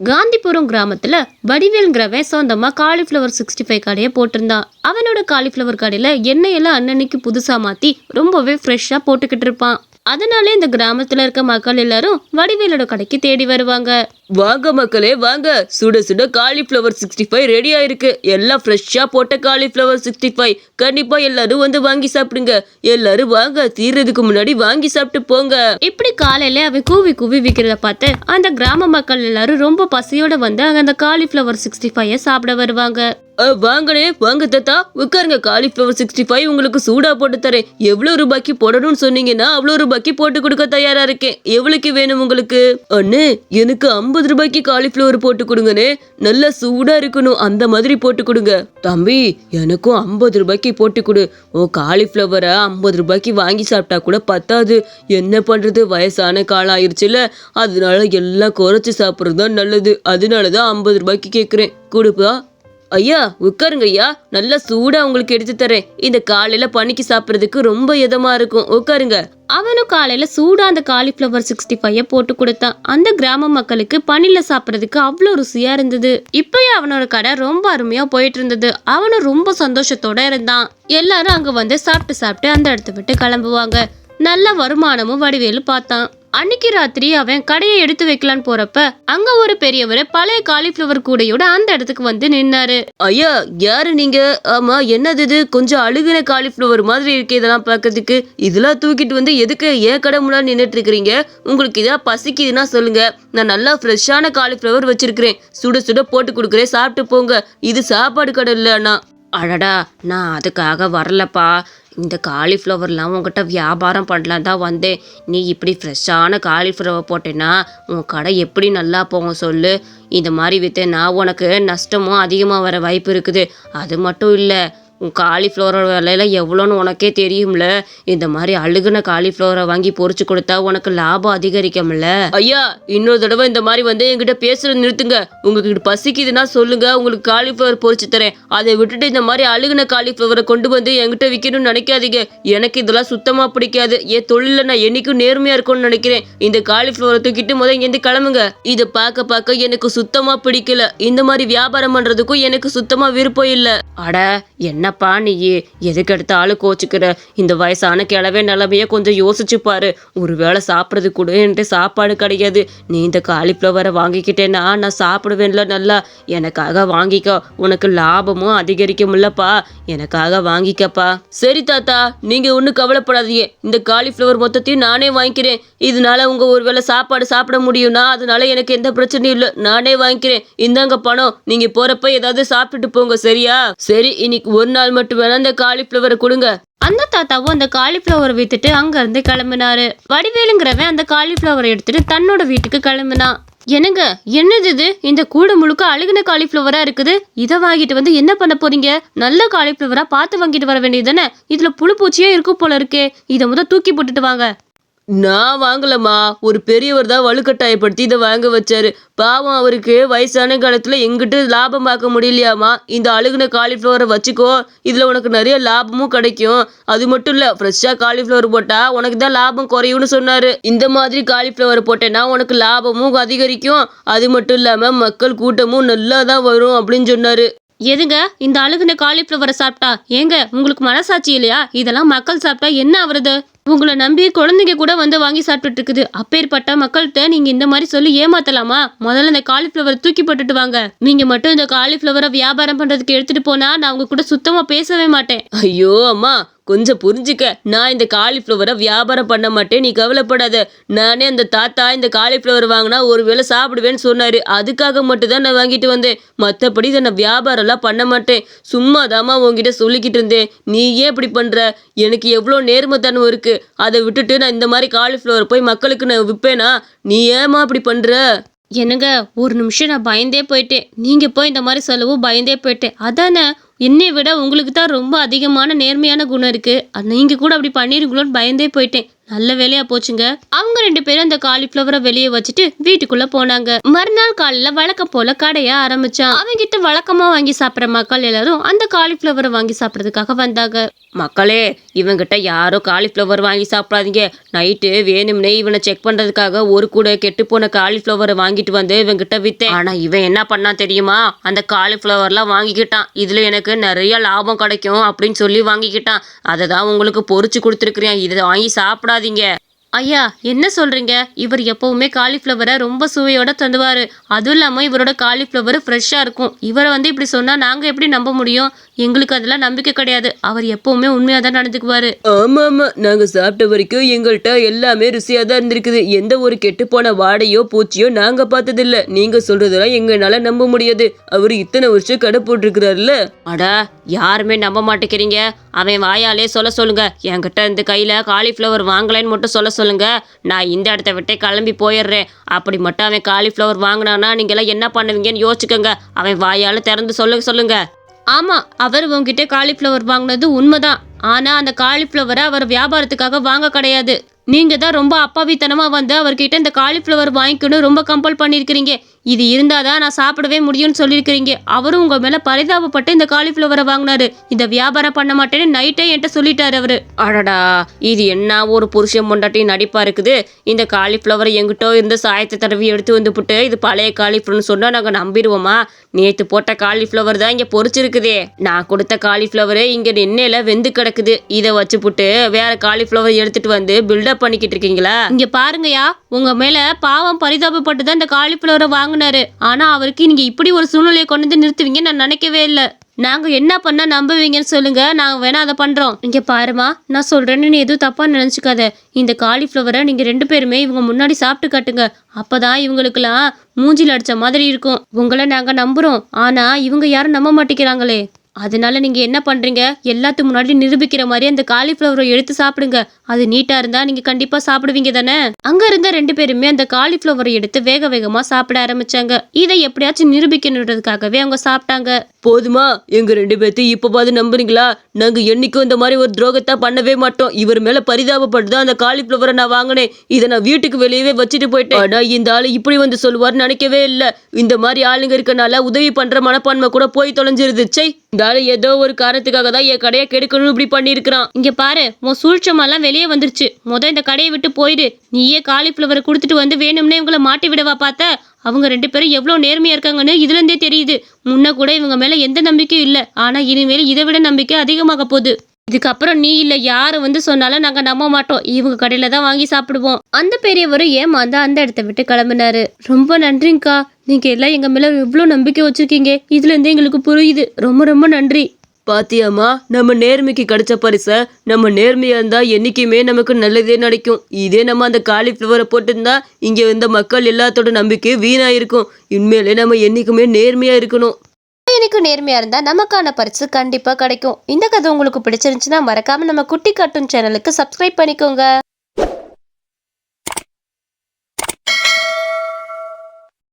காந்திபுரம் கிராமத்தில் வடிவேல்ங்கிறவன் சொந்தமாக cauliflower sixty five கடையை போட்டிருந்தான் அவனோட காலிஃப்ளவர் கடையில் எண்ணெயெல்லாம் அன்னன்னைக்கு புதுசா மாற்றி ரொம்பவே ஃப்ரெஷ்ஷாக போட்டுக்கிட்டு இருப்பான். அதனாலே இந்த கிராமத்துல இருக்க மக்கள் எல்லாரும் வடிவேலோட கடைக்கு தேடி வருவாங்க. வாங்க மக்களே வாங்க. சுட சுட காலிஃப்ளவர் சிக்ஸ்டி ஃபைவ் ரெடி ஆயிருக்கு. எல்லாம் ஃப்ரெஷ்ஷாக போட்ட காலிஃப்ளவர் சிக்ஸ்டி ஃபைவ் கண்டிப்பாக எல்லாரும் வந்து வாங்கி சாப்பிடுங்க. எல்லாரும் வாங்க தீர்றதுக்கு முன்னாடி வாங்கி சாப்பிட்டு போங்க. இப்படி காலையில அவன் கூவி கூவி விற்கிறத பார்த்து அந்த கிராம மக்கள் எல்லாரும் ரொம்ப பசியோட வந்து அங்க அந்த காலிஃப்ளவர் சிக்ஸ்டி ஃபைவ் சாப்பிட வருவாங்க. வாங்கனே வாங்கண்ணே வாங்க தாத்தா. உட்காருங்க காலிஃப்ளவர் சிக்ஸ்டி ஃபைவ் உங்களுக்கு சூடா போட்டு தரேன். எவ்வளோ ரூபாய்க்கு போடணும்னு சொன்னீங்கன்னா அவ்வளோ ரூபாய்க்கு போட்டு கொடுக்க தயாரா இருக்கேன். எவ்வளோக்கு வேணும் உங்களுக்கு? அண்ணே எனக்கு ஐம்பது ரூபாய்க்கு காலிஃப்ளவர் போட்டு கொடுங்கண்ணே. நல்லா சூடா இருக்கணும் அந்த மாதிரி போட்டு கொடுங்க. தம்பி எனக்கும் ஐம்பது ரூபாய்க்கு போட்டு கொடு. ஓ காலிஃப்ளவரை ஐம்பது ரூபாய்க்கு வாங்கி சாப்பிட்டா கூட பத்தாது. என்ன பண்றது? வயசான காலம் ஆயிடுச்சுல அதனால எல்லாம் குறைச்சி சாப்பிட்றது தான் நல்லது. அதனால தான் ஐம்பது ரூபாய்க்கு கேட்குறேன் கொடுப்பா. ஐயா உட்காருங்க ஐயா நல்லா சூடா உங்களுக்கு எடுத்து தரேன். இந்த காலையில பனிக்கு சாப்பிட்றதுக்கு ரொம்ப இதமா இருக்கும். உட்காருங்க. அவனும் காலையில சூடா அந்த காலிஃப்ளவர் சிக்ஸ்டி ஃபைவ் போட்டு கொடுத்தான். அந்த கிராம மக்களுக்கு பனில சாப்பிட்றதுக்கு அவ்வளோ ருசியா இருந்தது. இப்பயே அவனோட கடை ரொம்ப அருமையா போயிட்டு இருந்தது. அவனும் ரொம்ப சந்தோஷத்தோட இருந்தான். எல்லாரும் அங்க வந்து சாப்பிட்டு சாப்பிட்டு அந்த இடத்த விட்டு கிளம்புவாங்க. நல்ல வருமானமும் வடிவேலு பார்த்தான். அன்னைக்கு ராத்திரி அவன் கடையை எடுத்து வைக்கலான்னு போறப்ப அங்க ஒரு பெரியவர் பழைய காலிஃபிளவர் கூடையோட அந்த இடத்துக்கு வந்து நின்னாரு. ஐயா யாரு நீங்க? ஆமா என்னது இது? கொஞ்சம் அழுகின காலிஃப்ளவர் மாதிரி இருக்கு இதெல்லாம் பார்க்கறதுக்கு. இதெல்லாம் தூக்கிட்டு வந்து எதுக்கு ஏன் கடை முன்னாடி நின்றுட்டு இருக்கிறீங்க உங்களுக்கு இதா பசிக்குதுன்னா சொல்லுங்க. நான் நல்லா ஃப்ரெஷ்ஷான காலிஃப்ளவர் வச்சிருக்கிறேன். சுட சுட போட்டு கொடுக்குறேன். சாப்பிட்டு போங்க. இது சாப்பாடு கடை இல்லை அண்ணா. அடடா நான் அதுக்காக வரலப்பா. இந்த காலிஃப்ளவர்லாம் உங்ககிட்ட வியாபாரம் பண்ணலாம் தான் வந்தேன். நீ இப்படி ஃப்ரெஷ்ஷான காலிஃப்ளவர் போட்டேன்னா உன் கடை எப்படி நல்லா போகும் சொல்லு. இந்த மாதிரி விற்று நான் உனக்கு நஷ்டமும் அதிகமாக வர வாய்ப்பு இருக்குது. அது மட்டும் இல்லை உன் காலிஃப்ளவரோட விலையில எவ்வளோன்னு உனக்கே தெரியும்ல. இந்த மாதிரி அழுகுன காலிஃப்ளவரை வாங்கி பொரிச்சு கொடுத்தா உனக்கு லாபம் அதிகரிக்கும்ல. ஐயா இன்னொரு தடவை இந்த மாதிரி வந்து என்கிட்ட பேசுறது நிறுத்துங்க. உங்களுக்கு பசிக்குதுன்னா சொல்லுங்க. உங்களுக்கு காலிஃப்ளவர் பொரிச்சு தரேன். அதை விட்டுட்டு இந்த மாதிரி அழுகுன காலிஃப்ளவரை கொண்டு வந்து என்கிட்ட விற்கணும்னு நினைக்காதீங்க. எனக்கு இதெல்லாம் சுத்தமா பிடிக்காது. என் தொழில நான் என்னைக்கும் நேர்மையா இருக்கும்னு நினைக்கிறேன். இந்த காலிஃப்ளவரை தூக்கிட்டு முதல் இங்கேருந்து கிளம்புங்க. இதை பார்க்க பார்க்க எனக்கு சுத்தமா பிடிக்கல. இந்த மாதிரி வியாபாரம் பண்றதுக்கும் எனக்கு சுத்தமா விருப்பம் இல்ல. அட என்னப்பா நீயே? எதுக்கு எடுத்தாலும் கோச்சுக்கிற? இந்த வயசான கிழவே நிலமைய கொஞ்சம் யோசிச்சு பாரு. ஒருவேளை சாப்பிட்றது கூட என்கிட்ட சாப்பாடு கிடையாது. நீ இந்த காலிஃப்ளவரை வாங்கிக்கிட்டேன்னா நான் சாப்பிடுவேன்ல நல்லா. எனக்காக வாங்கிக்கோ. உனக்கு லாபமும் அதிகரிக்கும்லப்பா எனக்காக வாங்கிக்கப்பா. சரி தாத்தா நீங்க ஒன்றும் கவலைப்படாதீங்க. இந்த காலிஃப்ளவர் மொத்தத்தையும் நானே வாங்கிக்கிறேன். இதனால உங்க ஒருவேளை சாப்பாடு சாப்பிட முடியும்னா அதனால எனக்கு எந்த பிரச்சனையும் இல்லை. நானே வாங்கிக்கிறேன். இந்தாங்க பணம். நீங்க போறப்ப ஏதாவது சாப்பிட்டுட்டு போங்க சரியா? சரி இன்னைக்கு ஒரு நாள் மட்டும் வேணா காலிஃப்ளவரை கொடுங்க. அந்த தாத்தாவும் அந்த காலிஃப்ளவரை வித்துட்டு அங்க இருந்து கிளம்பினாரு. வடிவேலுங்கிறவன் அந்த காலிஃப்ளவரை எடுத்துட்டு தன்னோட வீட்டுக்கு கிளம்பினான் என்னங்க என்னது இது? இந்த கூடை முழுக்க அழுகின காலிஃப்ளவரா இருக்குது? இதை வாங்கிட்டு வந்து என்ன பண்ண போறீங்க? நல்ல காலிஃப்ளவரா பார்த்து வாங்கிட்டு வர வேண்டியது தானே? இதுல புழு பூச்சியே இருக்கும் போல இருக்கே. இதை முத தூக்கி போட்டுட்டு வாங்க. நான் வாங்கலம்மா. ஒரு பெரியவர் தான் வலுக்கட்டாயப்படுத்தி இதை வாங்க வச்சாரு. பாவம் அவருக்கு வயசான காலத்தில் எங்கிட்ட லாபம் பார்க்க முடியலையாமா இந்த அழுகுன காலிஃப்ளவரை வச்சுக்கோ. இதில் உனக்கு நிறைய லாபமும் கிடைக்கும். அது மட்டும் இல்லை ஃப்ரெஷ்ஷாக காலிஃப்ளவர் போட்டால் உனக்கு தான் லாபம் குறையும்னு சொன்னார். இந்த மாதிரி காலிஃப்ளவர் போட்டேன்னா உனக்கு லாபமும் அதிகரிக்கும். அது மட்டும் இல்லாமல் மக்கள் கூட்டமும் நல்லா தான் வரும் அப்படின்னு சொன்னார். எதுங்க? இந்த அழுகுன காலிஃப்ளவரை சாப்பிட்டா? ஏங்க உங்களுக்கு மனசாட்சி இல்லையா? இதெல்லாம் மக்கள் சாப்பிட்டா என்ன ஆகுறது உங்களை நம்பி குழந்தைங்க கூட வந்து வாங்கி சாப்பிட்டுட்டு இருக்குது அப்பேற்பட்ட மக்கள்கிட்ட நீங்க இந்த மாதிரி சொல்லி ஏமாத்தலாமா? முதல்ல இந்த காலிஃப்ளவரை தூக்கி போட்டுட்டு வாங்க. நீங்க மட்டும் இந்த காலிஃப்ளவரை வியாபாரம் பண்றதுக்கு எடுத்துட்டு போனா நான் உங்க கூட சுத்தமா பேசவே மாட்டேன். ஐயோ அம்மா. கொஞ்சம் புரிஞ்சுக்க. நான் இந்த காலிஃப்ளவரை வியாபாரம் பண்ண மாட்டேன். நீ கவலைப்படாத. நானே அந்த தாத்தா இந்த காலிஃப்ளவர் வாங்கினா ஒரு வேளை சாப்பிடுவேன்னு சொன்னார். அதுக்காக மட்டும்தான் நான் வாங்கிட்டு வந்தேன். மற்றபடி இதை நான் வியாபாரம்லாம் பண்ண மாட்டேன். சும்மா தாமா உங்ககிட்ட சொல்லிக்கிட்டு இருந்தேன். நீ ஏன் இப்படி பண்ணுற எனக்கு எவ்வளோ நேர்மத்தனம் இருக்குது அதை விட்டுட்டு நான் இந்த மாதிரி காலிஃப்ளவர் போய் மக்களுக்கு நான் விற்பேனா? நீ ஏம்மா இப்படி பண்ணுற என்னங்க ஒரு நிமிஷம் நான் பயந்தே போயிட்டேன். நீங்கள் போய் இந்த மாதிரி சொல்லவும் பயந்தே போயிட்டேன். அதானே? என்னை விட உங்களுக்கு தான் ரொம்ப அதிகமான நேர்மையான குணம் இருக்குது அது கூட அப்படி பண்ணிருங்களோன்னு பயந்தே போயிட்டேன். நல்ல வேலையா போச்சுங்க. அவங்க ரெண்டு பேரும் அந்த காலிஃப்ளவரை வெளியே வச்சுட்டு வீட்டுக்குள்ள போனாங்க. மறுநாள் காலையில வழக்கம் போல கடைய ஆரம்பிச்சான். அவங்க கிட்ட வழக்கமா வாங்கி சாப்பிடுற மக்கள் எல்லாரும் அந்த காலிஃப்ளவரை வாங்கி சாப்பிடறதுக்காக வந்தாங்க. மக்களே இவங்கிட்ட யாரும் காலிஃப்ளவர் வாங்கி சாப்பிடாதீங்க. நைட்டு வேணும்னே இவனை செக் பண்றதுக்காக ஒரு கூட கெட்டு போன காலிஃப்ளவரை வாங்கிட்டு வந்து இவங்கிட்ட வித்தேன். ஆனா இவன் என்ன பண்ணான் தெரியுமா? அந்த காலிஃப்ளவர்லாம் வாங்கிக்கிட்டான். இதுல எனக்கு நிறைய லாபம் கிடைக்கும் அப்படின்னு சொல்லி வாங்கிக்கிட்டான். அதை தான் உங்களுக்கு பொறிச்சு கொடுத்துருக்கிறேன். இதை வாங்கி போடாதீங்க ஐயா என்ன சொல்றீங்க? இவர் எப்பவுமே காலிஃப்ளவரை ரொம்ப சுவையோட தந்துவாரு. அதுவும் இல்லாம இவரோட காலிஃப்ளவர் ஃப்ரெஷ்ஷாக இருக்கும். இவரை வந்து இப்படி சொன்னா நாங்க எப்படி நம்ப முடியும்? எங்களுக்கு அதெல்லாம் நம்பிக்கை கிடையாது. அவர் எப்பவுமே உண்மையா தான் நடந்துக்குவாரு. ஆமா ஆமா. நாங்க சாப்பிட்ட வரைக்கும் எங்கள்கிட்ட எல்லாமே ருசியா தான் இருந்திருக்குது. எந்த ஒரு கெட்டு போன வாடையோ பூச்சியோ நாங்க பார்த்ததில்ல. நீங்க சொல்றதெல்லாம் எங்கனால நம்ப முடியாது. அவர் இத்தனை வருஷம் கடை போட்டிருக்கிறாருல்ல. அட யாருமே நம்ப மாட்டேங்கிறீங்க. அவன் வாயாலே சொல்ல சொல்லுங்க. என்கிட்ட இந்த கையில காலிஃப்ளவர் வாங்கலைன்னு மட்டும் சொல்ல சொல்லுங்க. நான் இந்த இடத்த விட்டே கிளம்பி போயிடுறேன். அப்படி மட்டும் அவன் காலிஃப்ளவர் வாங்கினானா நீங்க எல்லாம் என்ன பண்ணுவீங்கன்னு யோசிச்சுக்கோங்க. அவன் வாயால திறந்து சொல்ல சொல்லுங்க. ஆமாம் அவர் உங்ககிட்ட காலிஃப்ளவர் வாங்கினது உண்மைதான். ஆனால் அந்த காலிஃப்ளவரை அவர் வியாபாரத்துக்காக வாங்க கிடையாது. நீங்கள் தான் ரொம்ப அப்பாவித்தனமாக வந்து அவர்கிட்ட இந்த காலிஃப்ளவர் வாங்கிக்கணும் ரொம்ப கம்பல் பண்ணியிருக்கிறீங்க. இது இருந்தால் தான் நான் சாப்பிடவே முடியும்னு சொல்லியிருக்கிறீங்க. அவரும் உங்கள் மேலே பரிதாபப்பட்டு இந்த காலிஃப்ளவரை வாங்கினாரு. இந்த வியாபாரம் பண்ண மாட்டேன்னு நைட்டே என்கிட்ட சொல்லிட்டாரு அவரு. அடடா இது என்ன ஒரு புருஷன் பொண்டாட்டி நடிப்பா இருக்குது. இந்த காலிஃப்ளவரை எங்கிட்டோ இருந்த சாயத்தை தடவி எடுத்து வந்து புட்டு இது பழைய காலிஃப்ளவர்னு சொன்னால் நாங்கள் நம்பிடுவோமா? நேற்று போட்ட காலிஃப்ளவர் தான் இங்கே பொரிச்சிருக்குதே. நான் கொடுத்த காலிஃப்ளவரு இங்கே எண்ணெயில் வெந்து கிடக்குது. இதை வச்சு புட்டு வேற காலிஃப்ளவர் எடுத்துட்டு வந்து பில்டப் பண்ணிக்கிட்டு இருக்கீங்களா? இங்கே பாருங்கயா உங்கள் மேலே பாவம் பரிதாபப்பட்டு தான் இந்த காலிஃப்ளவரை வாங்கினாரு. ஆனா அவருக்கு நீங்க இப்படி ஒரு சூழ்நிலையை கொண்டு வந்து நிறுத்துவீங்க நான் நினைக்கவே இல்லை. நாங்க என்ன பண்ணால் நம்புவீங்கன்னு சொல்லுங்க. நாங்க வேணா அதை பண்றோம். இங்க பாருமா நான் சொல்றேன்னு நீ எதுவும் தப்பா நினைச்சுக்காத. இந்த காலிஃப்ளவரை நீங்க ரெண்டு பேருமே இவங்க முன்னாடி சாப்பிட்டு காட்டுங்க. அப்பதான் இவங்களுக்கெல்லாம் மூஞ்சில் அடிச்ச மாதிரி இருக்கும். உங்களை நாங்க நம்புறோம். ஆனா இவங்க யாரும் நம்ப மாட்டேங்கிறாங்களே. அதனால நீங்க என்ன பண்றீங்க? எல்லாத்துக்கு முன்னாடி நிரூபிக்கிற மாதிரி அந்த காலிஃப்ளவரை எடுத்து சாப்பிடுங்க. அது நீட்டா இருந்தா நீங்க கண்டிப்பா சாப்பிடுவீங்க தானே? அங்க இருந்த ரெண்டு பேருமே அந்த காலிஃப்ளவரை எடுத்து வேக வேகமா சாப்பிட ஆரம்பிச்சாங்க. இதை எப்படியாச்சும் நிரூபிக்கணுன்றதுக்காகவே அவங்க சாப்பிட்டாங்க. போதுமா எங்க ரெண்டு பேர்த்தையும் இப்ப பாது நம்புறீங்களா? நாங்க என்னைக்கும் இந்த மாதிரி ஒரு துரோகத்தை பண்ணவே மாட்டோம். இவர் மேல பரிதாபப்பட்டு தான் அந்த காலிஃப்ளவரை நான் வாங்கினேன். இதை நான் வீட்டுக்கு வெளியவே வச்சுட்டு போயிட்டேன். ஆனா இந்த ஆளு இப்படி வந்து சொல்லுவார்னு நினைக்கவே இல்ல. இந்த மாதிரி ஆளுங்க இருக்கனால உதவி பண்ற மனப்பான்மை கூட போய் தொலைஞ்சிருது. இந்த இருந்தாலும் ஏதோ ஒரு காரணத்துக்காக தான் என் கடையை கெடுக்கணும் இப்படி பண்ணியிருக்கிறான். இங்க பாரு உன் சூழ்ச்சமெல்லாம் வெளியே வந்துருச்சு. முத இந்த கடையை விட்டு போயிடு நீயே காலிஃப்ளவரை கொடுத்துட்டு வந்து வேணும்னே இவங்கள மாட்டி விடவா பார்த்த? அவங்க ரெண்டு பேரும் எவ்வளோ நேர்மையாக இருக்காங்கன்னு இதுலேருந்தே தெரியுது. முன்ன கூட இவங்க மேலே எந்த நம்பிக்கையும் இல்லை. ஆனால் இனிமேல் இதை விட நம்பிக்கை அதிகமாக போகுது. இதுக்கப்புறம் நீ இல்லை யார் வந்து சொன்னாலும் நாங்கள் நம்ப மாட்டோம். இவங்க கடையில் தான் வாங்கி சாப்பிடுவோம். அந்த பெரியவரும் ஏமாந்து அந்த இடத்த விட்டு கிளம்பினாரு. ரொம்ப நன்றிங்க்கா. நீங்கள் எல்லாம் எங்கள் மேலே எவ்வளோ நம்பிக்கை வச்சுருக்கீங்க. இதுலேருந்து எங்களுக்கு புரியுது. ரொம்ப ரொம்ப நன்றி. பாத்தியாமா நம்ம நேர்மைக்கு கிடைச்ச பரிசை நம்ம நேர்மையா இருந்தா என்னைக்குமே நமக்கு நல்லதே நடக்கும். இதே நம்ம அந்த காலிஃப்ளவரை போட்டிருந்தா இங்க இருந்த மக்கள் எல்லாத்தோட நம்பிக்கை வீணா இருக்கும் நம்ம என்னைக்குமே நேர்மையா இருக்கணும். எனக்கு நேர்மையா இருந்தா நமக்கான பரிசு கண்டிப்பா கிடைக்கும். இந்த கதை உங்களுக்கு பிடிச்சிருந்துச்சுன்னா மறக்காம நம்ம குட்டி கார்ட்டூன் சேனலுக்கு சப்ஸ்கிரைப் பண்ணிக்கோங்க.